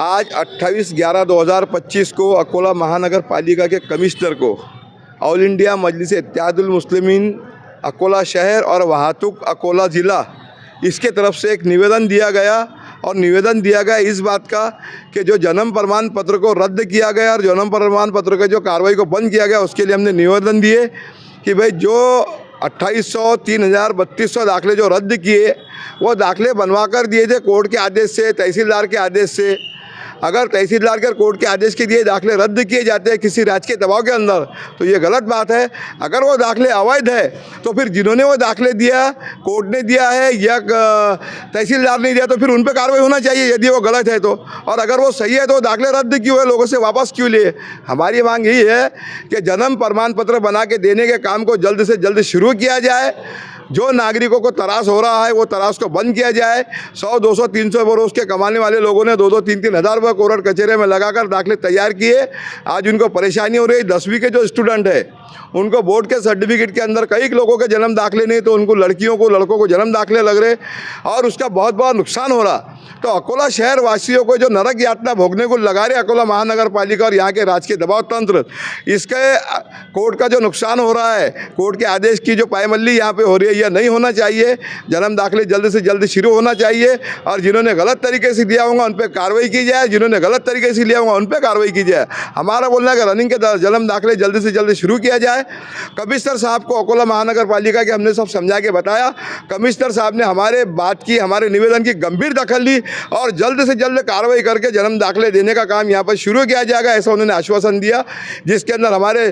आज 28 ग्यारह 2025 को अकोला महानगर पालिका के कमिश्नर को ऑल इंडिया मजलिस इत्यादुल मुस्लिमीन अकोला शहर और वाहतुक अकोला ज़िला इसके तरफ़ से एक निवेदन दिया गया और निवेदन दिया गया इस बात का कि जो जन्म प्रमाण पत्र को रद्द किया गया और जन्म प्रमाण पत्र के जो कार्रवाई को बंद किया गया उसके लिए हमने निवेदन दिए कि भाई जो अट्ठाईस सौ, तीन हज़ार, बत्तीस सौ दाखले जो रद्द किए, वो दाखिले बनवा कर दिए थे कोर्ट के आदेश से, तहसीलदार के आदेश से। अगर तहसीलदार कोर्ट के आदेश के दिए दाखिले रद्द किए जाते हैं किसी राजकीय दबाव के अंदर तो ये गलत बात है। अगर वो दाखिले अवैध है तो फिर जिन्होंने वो दाखिले दिया कोर्ट ने दिया है या तहसीलदार ने दिया तो फिर उन पर कार्रवाई होना चाहिए यदि वो गलत है तो। और अगर वो सही है तो दाखिले रद्द क्यों है, लोगों से वापस क्यों लिए? हमारी मांग यही है कि जन्म प्रमाण पत्र बना के देने के काम को जल्द से जल्द शुरू किया जाए। जो नागरिकों को तराश हो रहा है, वो तराश को बंद किया जाए। सौ, दो सौ, तीन सौ बरोस के कमाने वाले लोगों ने दो दो, तीन तीन हज़ार रुपये कोरोड कचहरे में लगाकर दाखिले तैयार किए। आज उनको परेशानी हो रही है। दसवीं के जो स्टूडेंट है उनको बोर्ड के सर्टिफिकेट के अंदर कई लोगों के जन्म दाखिले नहीं तो उनको लड़कियों को, लड़कों को जन्म दाखिले लग रहे और उसका बहुत बड़ा नुकसान हो रहा। तो अकोला शहर वासियों को जो नरक यातना भोगने को लगा रहे अकोला महानगर पालिका और यहाँ के राजकीय दबाव तंत्र, इसके कोर्ट का जो नुकसान हो रहा है, कोर्ट के आदेश की जो पायमल्ली यहाँ पे हो रही है, यह नहीं होना चाहिए। जन्म दाखिले जल्द से जल्द शुरू होना चाहिए और जिन्होंने गलत तरीके से दिया होगा, उन पर कार्रवाई की जाए। जिन्होंने गलत तरीके से लिया होगा, उन पर कार्रवाई की जाए। हमारा बोलना है कि रनिंग के जन्म दाखिले जल्द से जल्द शुरू किया जाए। कमिश्नर साहब को अकोला महानगर पालिका के हमने सब समझा के बताया। कमिश्नर साहब ने हमारे बात की, हमारे निवेदन की गंभीर दखल ली और जल्द से जल्द कार्रवाई करके जन्म दाखिले देने का काम यहाँ पर शुरू किया जाएगा, ऐसा उन्होंने आश्वासन दिया। जिसके अंदर हमारे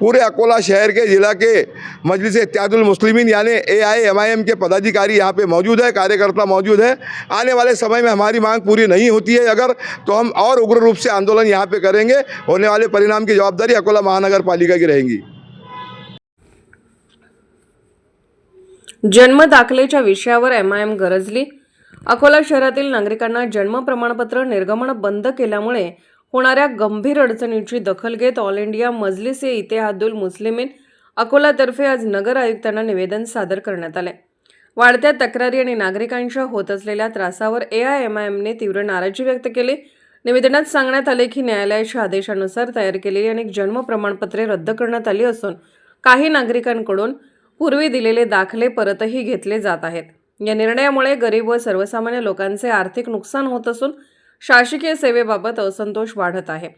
पूरे अकोला शहर के, ज़िला के, मजलिस इत्यादुल मुस्लिमीन यानी ए आई एम आई एम के पदाधिकारी यहाँ पे मौजूद है, कार्यकर्ता मौजूद है। आने वाले समय में हमारी मांग पूरी नहीं होती है। अगर तो हम और उग्र रूप से आंदोलन यहाँ पे करेंगे। होने वाले परिणाम की जवाबदारी अकोला महानगर पालिका की रहेगी। जन्म दाखलेच्या विषयावर एम आय एम गरजली. अकोला शहरातील नागरिकांना जन्म प्रमाणपत्र निर्गमन बंद केल्यामुळे होणाऱ्या गंभीर अडचणीची दखल घेत ऑल इंडिया मजलिस ए इतेहादुल मुस्लिमीन अकोलातर्फे आज नगर आयुक्तांना निवेदन सादर करण्यात आले. वाढत्या तक्रारी आणि नागरिकांच्या होत असलेल्या त्रासावर ए आय एम आय एमने तीव्र नाराजी व्यक्त केली. निवेदनात सांगण्यात आले की न्यायालयाच्या आदेशानुसार तयार केलेली अनेक जन्म प्रमाणपत्रे रद्द करण्यात आली असून काही नागरिकांकडून पूर्वी दिलेले दाखले परतही घेतले जात आहेत. या निर्णयामुळे गरीब व सर्वसामान्य लोकांचे आर्थिक नुकसान होत असून शासकीय सेवेबाबत असंतोष वाढत आहे.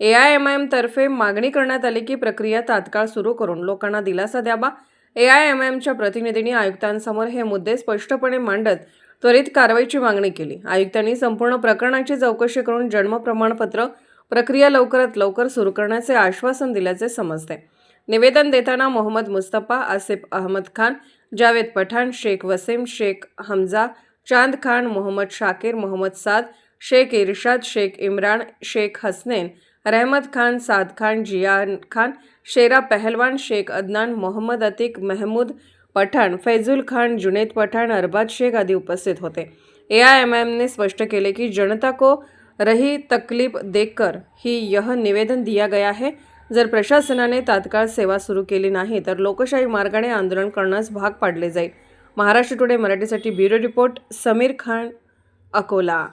ए आय एम आय एमतर्फे मागणी करण्यात आली की प्रक्रिया तात्काळ सुरू करून लोकांना दिलासा द्यावा. ए आय एम आय एमच्या प्रतिनिधींनी आयुक्तांसमोर हे मुद्दे स्पष्टपणे मांडत त्वरित कारवाईची मागणी केली. आयुक्तांनी संपूर्ण प्रकरणाची चौकशी करून जन्म प्रमाणपत्र प्रक्रिया लवकरात लवकर सुरू करण्याचे आश्वासन दिल्याचे समजते. निवेदन देताना मोहम्मद मुस्तफा आसिफ अहमद खान जावेद पठाण शेख वसीम शेख हमजा चांद खान मोहम्मद शाकिर मोहम्मद साद शेख इरशाद शेख इम्रान शेख हसनेन रहमत खान साद खान जियान खान शेरा पहलवान शेख अदनान मोहम्मद अतिक महमूद पठाण फैजुल खान जुनेद पठाण अरबाज शेख आदि उपस्थित होते. ए आय एम ने स्पष्ट केले की जनता को रही तकलीफ देखकर ही यह निवेदन दिया गया है. जर प्रशासनाने तात्काळ सेवा सुरू केली नाही तर लोकशाही मार्गाने आंदोलन करण्यास भाग पाडले जाईल. महाराष्ट्र टुडे मराठीसाठी ब्युरो रिपोर्ट समीर खान अकोला.